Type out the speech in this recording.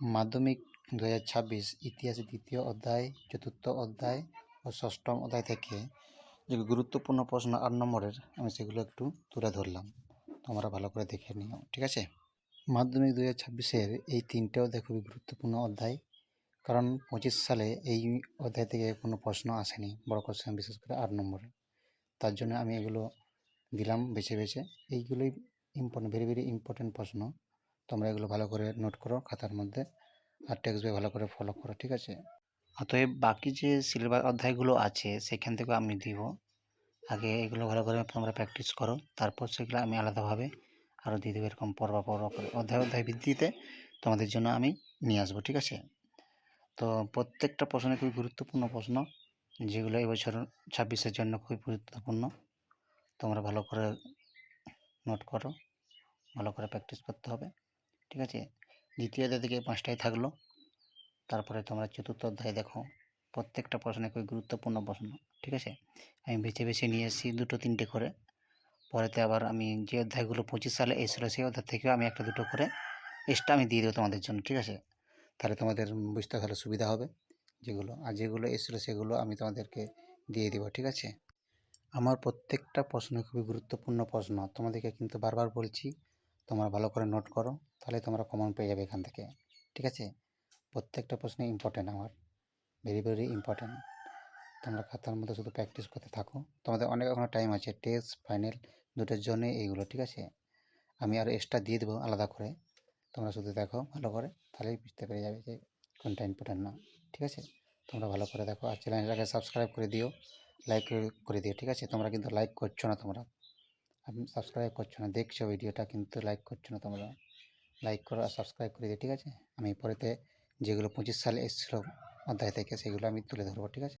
মাধ্যমিক দু হাজার ছাব্বিশ ইতিহাসের দ্বিতীয় অধ্যায়, চতুর্থ অধ্যায় ও ষষ্ঠম অধ্যায় থেকে যে গুরুত্বপূর্ণ প্রশ্ন আট নম্বরের, আমি সেগুলো একটু তুলে ধরলাম। তোমরা ভালো করে দেখে নিও, ঠিক আছে? মাধ্যমিক দু হাজার এই তিনটে অধ্যায় খুবই গুরুত্বপূর্ণ অধ্যায়, কারণ পঁচিশ সালে এই অধ্যায় থেকে কোনো প্রশ্ন আসেনি, বড় কোশ্চেন বিশেষ করে আট নম্বরে। তার জন্য আমি এগুলো দিলাম বেছে বেছে। এইগুলোই ইম্পর্টেন্ট ভেরি ভেরি ইম্পর্টেন্ট প্রশ্ন। তোমরা এগুলো ভালো করে নোট করো খাতার মধ্যে আর টেক্সট বই ভালো করে ফলো করো, ঠিক আছে? অতএব বাকি যে সিলেবাস অধ্যায়গুলো আছে সেখান থেকে আমি দিব। আগে এগুলো ভালো করে তোমরা প্র্যাকটিস করো, তারপর সেগুলো আমি আলাদাভাবে আরও দিয়ে দেবো এরকম পর্ব পর্ব করে। অধ্যায় অধ্যায় ভিত্তিতে তোমাদের জন্য আমি নিয়ে আসব, ঠিক আছে? তো প্রত্যেকটা প্রশ্ন খুবই গুরুত্বপূর্ণ প্রশ্ন, যেগুলো এবছর ছাব্বিশের জন্য খুবই গুরুত্বপূর্ণ। তোমরা ভালো করে নোট করো, ভালো করে প্র্যাকটিস করতে হবে। ঠিক আছে? দ্বিতীয় অধ্যায় থেকে পাঁচটাই থাকল। তারপরে তোমরা চতুর্থ অধ্যায় দেখো। প্রত্যেকটা প্রশ্নে খুবই গুরুত্বপূর্ণ প্রশ্ন, ঠিক আছে? আমি বেছে বেছে নিয়ে এসেছি দুটো তিনটে করে। পরেতে আবার আমি যে অধ্যায়গুলো পঁচিশ সালে এসেছিল সেই অধ্যায় থেকেও আমি একটা দুটো করে এক্সট্রা আমি দিয়ে দেবো তোমাদের জন্য, ঠিক আছে? তাহলে তোমাদের বুঝতে তাহলে সুবিধা হবে। যেগুলো, আর যেগুলো এসেছিল সেগুলো আমি তোমাদেরকে দিয়ে দেবো, ঠিক আছে? আমার প্রত্যেকটা প্রশ্ন খুবই গুরুত্বপূর্ণ প্রশ্ন। তোমাদেরকে কিন্তু বারবার বলছি তোমরা ভালো করে নোট করো, তাহলে তোমরা কমন পেয়ে যাবে এখান থেকে। ঠিক আছে? প্রত্যেকটা প্রশ্ন ইম্পর্টেন্ট আমার। ভেরি ভেরি ইম্পর্টেন্ট তোমরা খাতার মধ্যে শুধু প্র্যাকটিস করতে থাকো। তোমাদের অনেক এখনও টাইম আছে টেস্ট ফাইনাল দুটোর জন্য এইগুলো, ঠিক আছে? আমি আরও এক্সট্রা দিয়ে দেবো আলাদা করে। তোমরা শুধু দেখো ভালো করে, তাহলেই বুঝতে পেরে যাবে যে কোনটা ইম্পর্টেন্ট না। ঠিক আছে? তোমরা ভালো করে দেখো। আর চ্যানেলটাকে সাবস্ক্রাইব করে দিও লাইক করে দিও, ঠিক আছে? তোমরা কিন্তু লাইক করছ না তোমরা। সাবস্ক্রাইব করছ না, দেখছ ভিডিওটা কিন্তু লাইক করছ না তোমরা। লাইক করো আর সাবস্ক্রাইব করে দিও, ঠিক আছে? আমি পরেতে যেগুলো পঁচিশ সালে এসেছিল অধ্যায় থেকে, সেগুলো আমি তুলে ধরবো, ঠিক আছে?